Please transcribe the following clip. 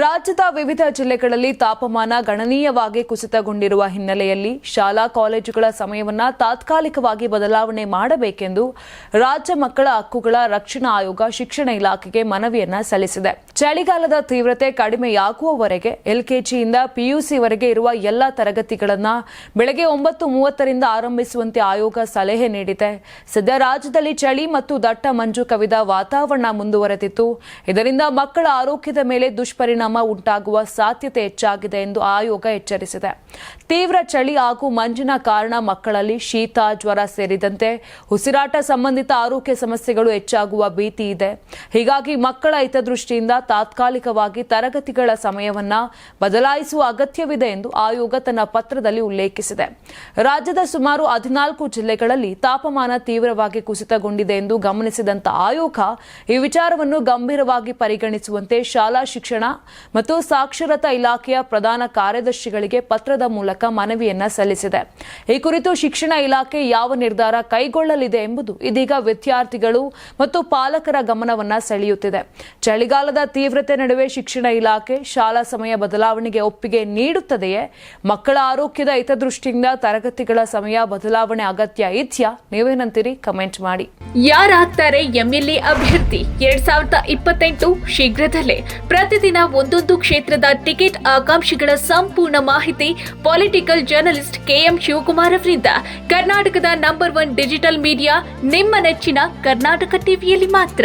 ರಾಜ್ಯದ ವಿವಿಧ ಜಿಲ್ಲೆಗಳಲ್ಲಿ ತಾಪಮಾನ ಗಣನೀಯವಾಗಿ ಕುಸಿತಗೊಂಡಿರುವ ಹಿನ್ನೆಲೆಯಲ್ಲಿ ಶಾಲಾ ಕಾಲೇಜುಗಳ ಸಮಯವನ್ನು ತಾತ್ಕಾಲಿಕವಾಗಿ ಬದಲಾವಣೆ ಮಾಡಬೇಕೆಂದು ರಾಜ್ಯ ಮಕ್ಕಳ ಹಕ್ಕುಗಳ ರಕ್ಷಣಾ ಆಯೋಗ ಶಿಕ್ಷಣ ಇಲಾಖೆಗೆ ಮನವಿಯನ್ನು ಸಲ್ಲಿಸಿದೆ. ಚಳಿಗಾಲದ ತೀವ್ರತೆ ಕಡಿಮೆಯಾಗುವವರೆಗೆ ಎಲ್ಕೆಜಿಯಿಂದ ಪಿಯುಸಿವರೆಗೆ ಇರುವ ಎಲ್ಲ ತರಗತಿಗಳನ್ನು ಬೆಳಗ್ಗೆ ಒಂಬತ್ತು ಮೂವತ್ತರಿಂದ ಆರಂಭಿಸುವಂತೆ ಆಯೋಗ ಸಲಹೆ ನೀಡಿದೆ. ಸದ್ಯ ರಾಜ್ಯದಲ್ಲಿ ಚಳಿ ಮತ್ತು ದಟ್ಟ ಮಂಜು ಕವಿದ ವಾತಾವರಣ ಮುಂದುವರೆದಿತ್ತು. ಇದರಿಂದ ಮಕ್ಕಳ ಆರೋಗ್ಯದ ಮೇಲೆ ದುಷ್ಪರಿಣಾಮ ಉಂಟಾಗುವ ಸಾಧ್ಯತೆ ಹೆಚ್ಚಾಗಿದೆ ಎಂದು ಆಯೋಗ ಎಚ್ಚರಿಸಿದೆ. ತೀವ್ರ ಚಳಿ ಹಾಗೂ ಮಂಜಿನ ಕಾರಣ ಮಕ್ಕಳಲ್ಲಿ ಶೀತ, ಜ್ವರ ಸೇರಿದಂತೆ ಉಸಿರಾಟ ಸಂಬಂಧಿತ ಆರೋಗ್ಯ ಸಮಸ್ಯೆಗಳು ಹೆಚ್ಚಾಗುವ ಭೀತಿ ಇದೆ. ಹೀಗಾಗಿ ಮಕ್ಕಳ ಹಿತದೃಷ್ಟಿಯಿಂದ ತಾತ್ಕಾಲಿಕವಾಗಿ ತರಗತಿಗಳ ಸಮಯವನ್ನ ಬದಲಾಯಿಸುವ ಅಗತ್ಯವಿದೆ ಎಂದು ಆಯೋಗ ತನ್ನ ಪತ್ರದಲ್ಲಿ ಉಲ್ಲೇಖಿಸಿದೆ. ರಾಜ್ಯದ ಸುಮಾರು ಹದಿನಾಲ್ಕು ಜಿಲ್ಲೆಗಳಲ್ಲಿ ತಾಪಮಾನ ತೀವ್ರವಾಗಿ ಕುಸಿತಗೊಂಡಿದೆ ಎಂದು ಗಮನಿಸಿದಂತ ಆಯೋಗ ಈ ವಿಚಾರವನ್ನು ಗಂಭೀರವಾಗಿ ಪರಿಗಣಿಸುವಂತೆ ಶಾಲಾ ಶಿಕ್ಷಣ ಮತ್ತು ಸಾಕ್ಷರತಾ ಇಲಾಖೆಯ ಪ್ರಧಾನ ಕಾರ್ಯದರ್ಶಿಗಳಿಗೆ ಪತ್ರದ ಮೂಲಕ ಮನವಿಯನ್ನ ಸಲ್ಲಿಸಿದೆ. ಈ ಕುರಿತು ಶಿಕ್ಷಣ ಇಲಾಖೆ ಯಾವ ನಿರ್ಧಾರ ಕೈಗೊಳ್ಳಲಿದೆ ಎಂಬುದು ಇದೀಗ ವಿದ್ಯಾರ್ಥಿಗಳು ಮತ್ತು ಪಾಲಕರ ಗಮನವನ್ನ ಸೆಳೆಯುತ್ತಿದೆ. ಚಳಿಗಾಲದ ತೀವ್ರತೆ ನಡುವೆ ಶಿಕ್ಷಣ ಇಲಾಖೆ ಶಾಲಾ ಸಮಯ ಬದಲಾವಣೆಗೆ ಒಪ್ಪಿಗೆ ನೀಡುತ್ತದೆಯೇ? ಮಕ್ಕಳ ಆರೋಗ್ಯದ ಹಿತದೃಷ್ಟಿಯಿಂದ ತರಗತಿಗಳ ಸಮಯ ಬದಲಾವಣೆ ಅಗತ್ಯ ಇದೆಯಾ? ನೀವೇನಂತೀರಿ? ಕಮೆಂಟ್ ಮಾಡಿ. ಯಾರಾಗ್ತಾರೆ ಎಂಎಲ್ಎ ಅಭ್ಯರ್ಥಿ? ಎರಡ್ ಸಾವಿರದ ಇಪ್ಪತ್ತೆಂಟು ಶೀಘ್ರದಲ್ಲೇ ಪ್ರತಿದಿನ ಒಂದೊಂದು ಕ್ಷೇತ್ರದ ಟಿಕೆಟ್ ಆಕಾಂಕ್ಷಿಗಳ ಸಂಪೂರ್ಣ ಮಾಹಿತಿ ಪೊಲಿಟಿಕಲ್ ಜರ್ನಲಿಸ್ಟ್ ಕೆಎಂ ಶಿವಕುಮಾರ್ ಅವರಿಂದ. ಕರ್ನಾಟಕದ ನಂಬರ್ ಒನ್ ಡಿಜಿಟಲ್ ಮೀಡಿಯಾ ನಿಮ್ಮ ನೆಚ್ಚಿನ ಕರ್ನಾಟಕ ಟಿವಿಯಲ್ಲಿ ಮಾತ್ರ.